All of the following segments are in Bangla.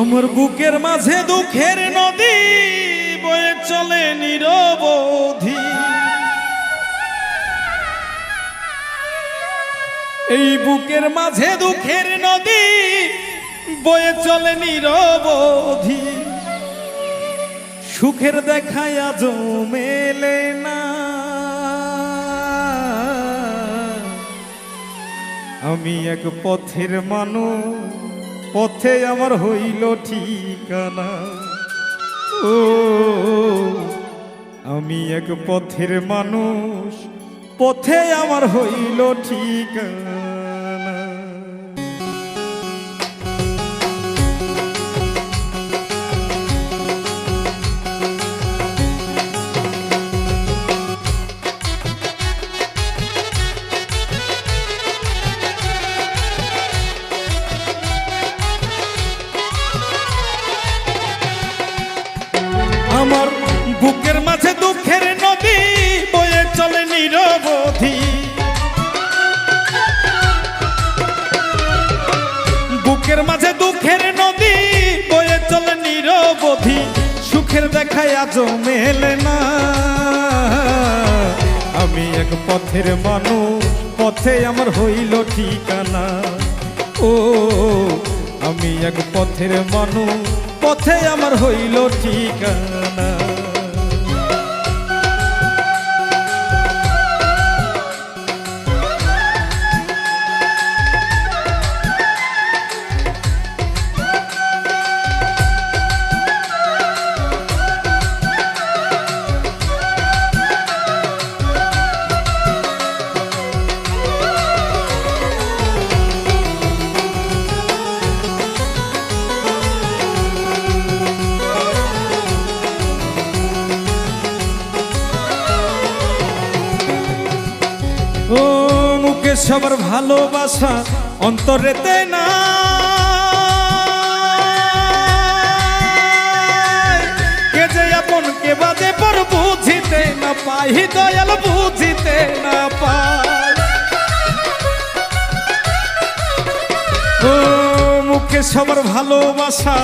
আমার বুকের মাঝে দুঃখের নদী বয়ে চলে নিরবধি। এই বুকের মাঝে দুঃখের নদী বয়ে চলে নিরবধি। সুখের দেখায় আজ মেলে না। আমি এক পথের মানুষ। পথে আমার হইল ঠিকানা। ও আমি এক পথের মানুষ পথে আমার হইল ঠিকানা। বুকের মাঝে দুঃখের নদী বয়ে চলে নিরবধি। বুকের মাঝে দুঃখের নদী বয়ে চলে নিরবধি। সুখের দেখায় আজ মেলে না। আমি এক পথের মানুষ, পথে আমার হইল ঠিকানা। ও, আমি এক পথের মানুষ, পথে আমার হইল ঠিকানা। সবার ভালোবাসা অন্তরেতে না। কে যে আপন, কে বাদে পর বুঝিতে না পাই দয়াল বুঝিতে না পাই ও, মুখে সবার ভালোবাসা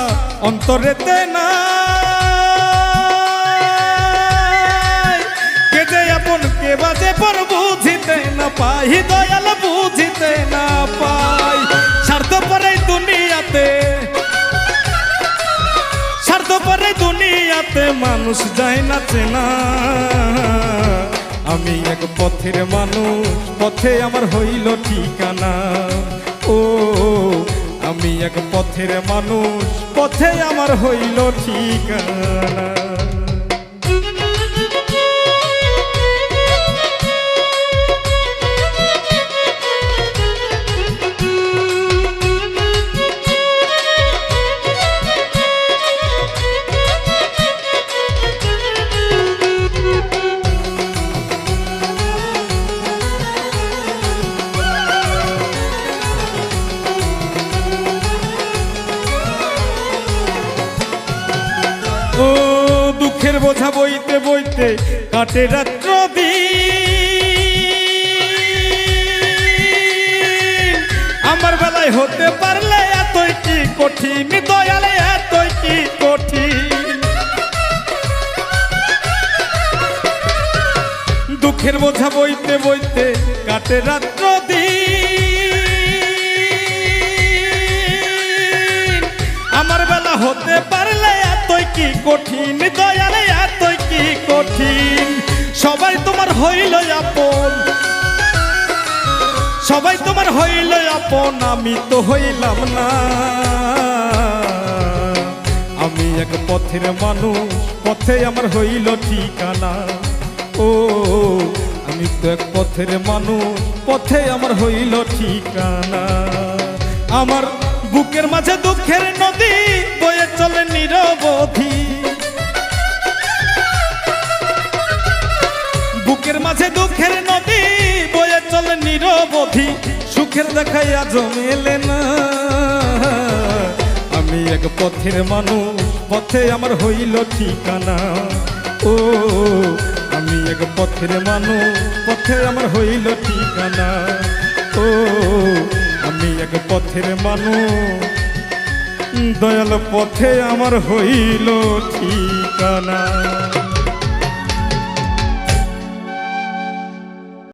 অন্তরেতে না। পাই, দয়াল বুঝিতে না পাই। স্বার্থ পরে দুনিয়াতে স্বার্থ পরে দুনিয়াতে মানুষ যায় না চেনা। আমি এক পথের মানুষ, পথে আমার হইল ঠিকানা। ও, আমি এক পথের মানুষ, পথে আমার হইল ঠিকানা। ও দুঃখের বোঝা বইতে বইতে কাটে রাত্র আমার বেলায় হতে পারলে এতই কি কঠিন, দয়ালে এতই কি কঠিন। দুঃখের বোঝা বইতে বইতে কাটে রাত্র আমার বেলা হতে এতই কি কঠিন? দয়ালে, এতই কি কঠিন? সবাই তোমার হইল আপন। সবাই তোমার হইল আপন, আমি তো হইলাম না। আমি এক পথের মানুষ, পথে আমার হইল ঠিকানা। ও, আমি তো এক পথের মানুষ, পথে আমার হইল ঠিকানা। আমার বুকের মাঝে দুঃখের নদী বয়ে চলে নিরবধি বুকের মাঝে দুঃখের নদী বয়ে চলে নিরবধি সুখের দেখাই আজ মেলে না। আমি এক পথের মানুষ, পথে আমার হইল ঠিকানা। ও, আমি এক পথের মানুষ, পথে আমার হইল ঠিকানা। ও আমি এক পথের মানুষ। দয়াল পথে আমার হইল ঠিকানা।